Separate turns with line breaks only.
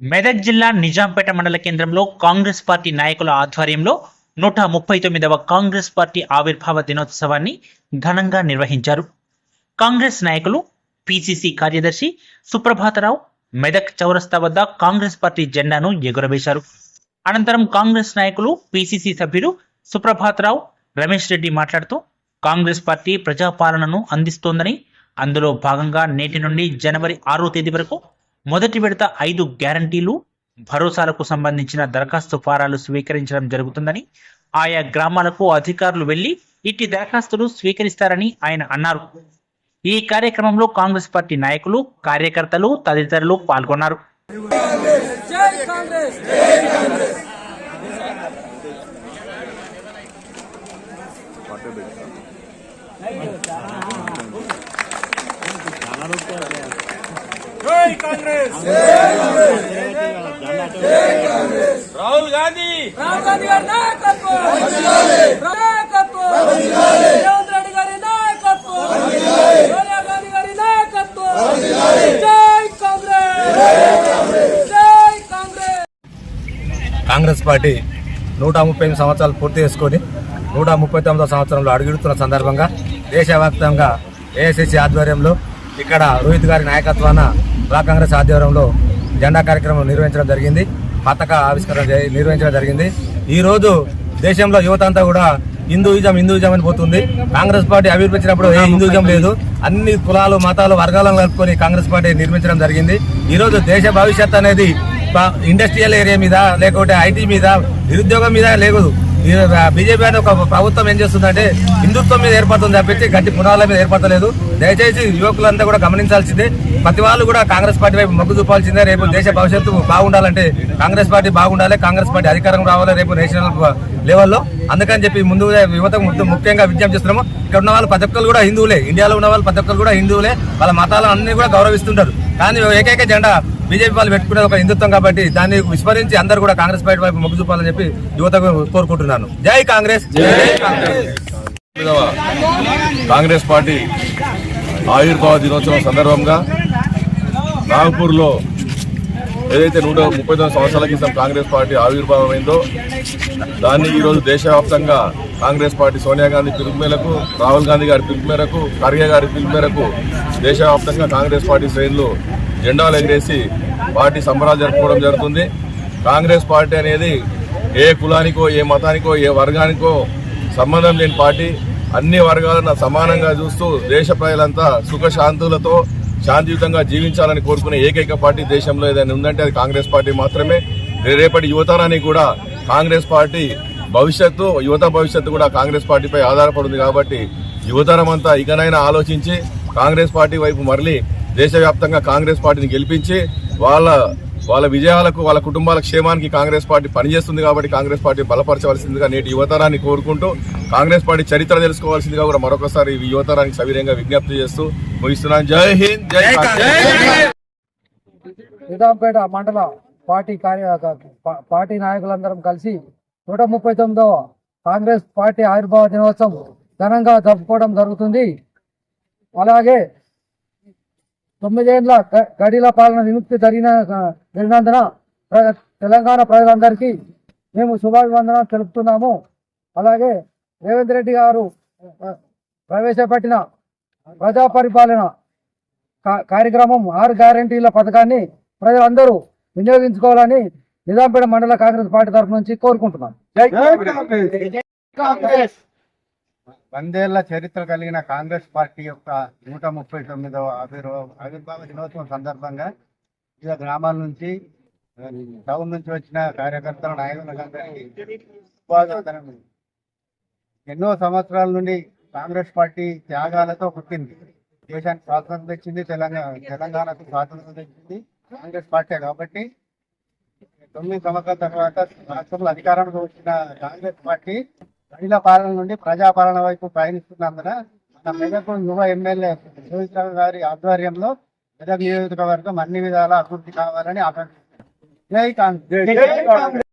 మెదక్ జిల్లా నిజాంపేట మండల కేంద్రంలో కాంగ్రెస్ పార్టీ నాయకుల ఆధ్వర్యంలో నూట ముప్పై తొమ్మిదవ కాంగ్రెస్ పార్టీ ఆవిర్భావ దినోత్సవాన్ని ఘనంగా నిర్వహించారు. కాంగ్రెస్ నాయకులు పిసిసి కార్యదర్శి సుప్రభాతరావు మెదక్ చౌరస్తా వద్ద కాంగ్రెస్ పార్టీ జెండాను ఎగురవేశారు. అనంతరం కాంగ్రెస్ నాయకులు పిసిసి సభ్యులు సుప్రభాతరావు రమేష్ రెడ్డి మాట్లాడుతూ కాంగ్రెస్ పార్టీ ప్రజాపాలనను అందిస్తోందని అందులో భాగంగా నేటి నుండి జనవరి ఆరో తేదీ వరకు మొదటి విడత ఐదు గ్యారంటీలు భరోసాలకు సంబంధించిన దరఖాస్తు ఫారాలు స్వీకరించడం జరుగుతుందని ఆయా గ్రామాలకు అధికారులు వెళ్ళి ఇట్టి దరఖాస్తులు స్వీకరిస్తారని ఆయన అన్నారు. ఈ కార్యక్రమంలో కాంగ్రెస్ పార్టీ నాయకులు కార్యకర్తలు తదితరులు పాల్గొన్నారు.
జై కాంగ్రెస్!
రాహుల్ గాంధీ!
రాహుల్ గాంధీ గారి నాయకత్వం! నాయకత్వం రేవంత్ రెడ్డి గారి నాయకత్వం! సోనియా గాంధీ గారి నాయకత్వం! జై కాంగ్రెస్! జై కాంగ్రెస్!
కాంగ్రెస్! పార్టీ నూట ముప్పై ఎనిమిది సంవత్సరాలు పూర్తి చేసుకొని నూట ముప్పై తొమ్మిదో సంవత్సరంలో అడుగుతున్న సందర్భంగా దేశవ్యాప్తంగా ఏఐసిసి ఆధ్వర్యంలో ఇక్కడ రోహిత్ గారి నాయకత్వాన బ్లాక్ కాంగ్రెస్ ఆధ్వర్యంలో జెండా కార్యక్రమం నిర్వహించడం జరిగింది. పతాక ఆవిష్కరణ నిర్వహించడం జరిగింది. ఈ రోజు దేశంలో యువత అంతా కూడా హిందూయిజం హిందూయిజం అని పోతుంది. కాంగ్రెస్ పార్టీ అభివృద్ధించినప్పుడు ఏ హిందూయిజం లేదు. అన్ని కులాలు మతాలు వర్గాలను కలుపుకొని కాంగ్రెస్ పార్టీ నిర్మించడం జరిగింది. ఈ రోజు దేశ భవిష్యత్ అనేది ఇండస్ట్రియల్ ఏరియా మీద లేకపోతే ఐటీ మీద నిరుద్యోగం మీద లేదు. బీజేపీ అనే ఒక ప్రభుత్వం ఏం చేస్తుందంటే హిందుత్వం మీద ఏర్పడుతుంది తప్పించి గట్టి పునాల మీద ఏర్పడలేదు. దయచేసి యువకులంతా కూడా గమనించాల్సిందే. ప్రతి వాళ్ళు కూడా కాంగ్రెస్ పార్టీ వైపు మొగ్గు చూపాల్సిందే. రేపు దేశ భవిష్యత్తు బాగుండాలంటే కాంగ్రెస్ పార్టీ బాగుండాలి. కాంగ్రెస్ పార్టీ అధికారం రావాలి రేపు నేషనల్ లెవెల్లో. అందుకని చెప్పి ముందు యువతకు ముందు ముఖ్యంగా విజ్ఞప్తి చేస్తున్నాము. ఇక్కడ ఉన్న వాళ్ళు ప్రతి ఒక్కరు కూడా హిందువులే. ఇండియాలో ఉన్న వాళ్ళు ప్రతి ఒక్కరు కూడా హిందువులే. వాళ్ళ మతాలను అన్ని కూడా గౌరవిస్తుంటారు. కానీ ఏకైక జెండా బీజేపీ వాళ్ళు పెట్టుకునేది ఒక హిందుత్వం కాబట్టి దాన్ని విస్మరించి అందరూ కూడా కాంగ్రెస్ పార్టీ వైపు మొగ్గు చూపాలని చెప్పి యువతకు కోరుకుంటున్నాను. జై కాంగ్రెస్! జై కాంగ్రెస్
కాంగ్రెస్ పార్టీ ఆవిర్భావ దినోత్సవం సందర్భంగా నాగపూర్లో ఏదైతే నూట ముప్పై తొమ్మిది సంవత్సరాల క్రితం కాంగ్రెస్ పార్టీ ఆవిర్భావమైందో దాన్ని ఈరోజు దేశవ్యాప్తంగా కాంగ్రెస్ పార్టీ సోనియా గాంధీ పిలుపు మేరకు రాహుల్ గాంధీ గారి పిలుపు మేరకు ఖర్గే గారి పిలుపు మేరకు దేశవ్యాప్తంగా కాంగ్రెస్ పార్టీ శ్రేణులు జెండాలు ఎగిరేసి పార్టీ సంబరాలు జరుపుకోవడం జరుగుతుంది. కాంగ్రెస్ పార్టీ అనేది ఏ కులానికో ఏ మతానికో ఏ వర్గానికో సంబంధం లేని పార్టీ. అన్ని వర్గాలను సమానంగా చూస్తూ దేశ ప్రజలంతా సుఖశాంతులతో శాంతియుతంగా జీవించాలని కోరుకునే ఏకైక పార్టీ దేశంలో ఏదైనా ఉందంటే అది కాంగ్రెస్ పార్టీ మాత్రమే. రేపటి యువతరానికి కూడా కాంగ్రెస్ పార్టీ భవిష్యత్తు యువత భవిష్యత్తు కూడా కాంగ్రెస్ పార్టీపై ఆధారపడింది కాబట్టి యువతరం అంతా ఇకనైనా ఆలోచించి కాంగ్రెస్ పార్టీ వైపు మరలి దేశవ్యాప్తంగా కాంగ్రెస్ పార్టీని గెలిపించి వాళ్ళ వాళ్ళ విజయాలకు వాళ్ళ కుటుంబాల క్షేమానికి కాంగ్రెస్ పార్టీ పనిచేస్తుంది కాబట్టి కాంగ్రెస్ పార్టీ బలపరచవలసిందిగా నేటి యువతరాన్ని కోరుకుంటూ కాంగ్రెస్ పార్టీ చరిత్ర తెలుసుకోవాల్సిందిగా కూడా మరొకసారి ఈ యువతరానికి సవినయంగా విజ్ఞప్తి చేస్తూ ముగిస్తున్నాను. జై హింద్ జై కాంగ్రెస్.
నిజాంపేట మండల పార్టీ కార్య పార్టీ నాయకులందరం కలిసి నూట ముప్పై తొమ్మిదవ కాంగ్రెస్ పార్టీ ఆవిర్భావ దినోత్సవం ఘనంగా జరుపుకోవడం జరుగుతుంది. అలాగే తొమ్మిది గ- గడిల పాలన విముక్తి జరిగిన జరిగినందున ప్ర- తెలంగాణ ప్రజలందరికీ మేము శుభాభివందనం తెలుపుతున్నాము. అలాగే రేవంత్ రెడ్డి గారు ప్రవేశపెట్టిన ప్రజా పరిపాలన కార్యక్రమం ఆరు గ్యారంటీల పథకాన్ని ప్రజలందరూ వినియోగించుకోవాలని నిజాంపేట మండల కాంగ్రెస్ పార్టీ తరఫు నుంచి కోరుకుంటున్నాం.
వందేళ్ళ చరిత్ర కలిగిన కాంగ్రెస్ పార్టీ యొక్క నూట ముప్పై తొమ్మిదవ ఆవిర్భావ ఆవిర్భావ దినోత్సవం సందర్భంగా వివిధ గ్రామాల నుంచి టౌన్ నుంచి వచ్చిన కార్యకర్తల నాయకులందరికీ ఎన్నో సంవత్సరాల నుండి కాంగ్రెస్ పార్టీ త్యాగాలతో పుట్టింది. దేశానికి స్వాతంత్రం తెచ్చింది తెలంగాణ తెలంగాణకు స్వాతంత్రం తెచ్చింది కాంగ్రెస్ పార్టీ కాబట్టి తొమ్మిది సంవత్సరాల తర్వాత రాష్ట్రంలో అధికారంలో వచ్చిన కాంగ్రెస్ పార్టీ ప్రజల పాలన నుండి ప్రజాపాలన వైపు పయనిస్తున్నందున మన మెదక్ యువ ఎమ్మెల్యే రోహిత్ రావు గారి ఆధ్వర్యంలో మెదక్ నియోజకవర్గం అన్ని విధాల అభివృద్ధి కావాలని ఆకాంక్షిస్తున్నాం. జై కాంగ్రెస్.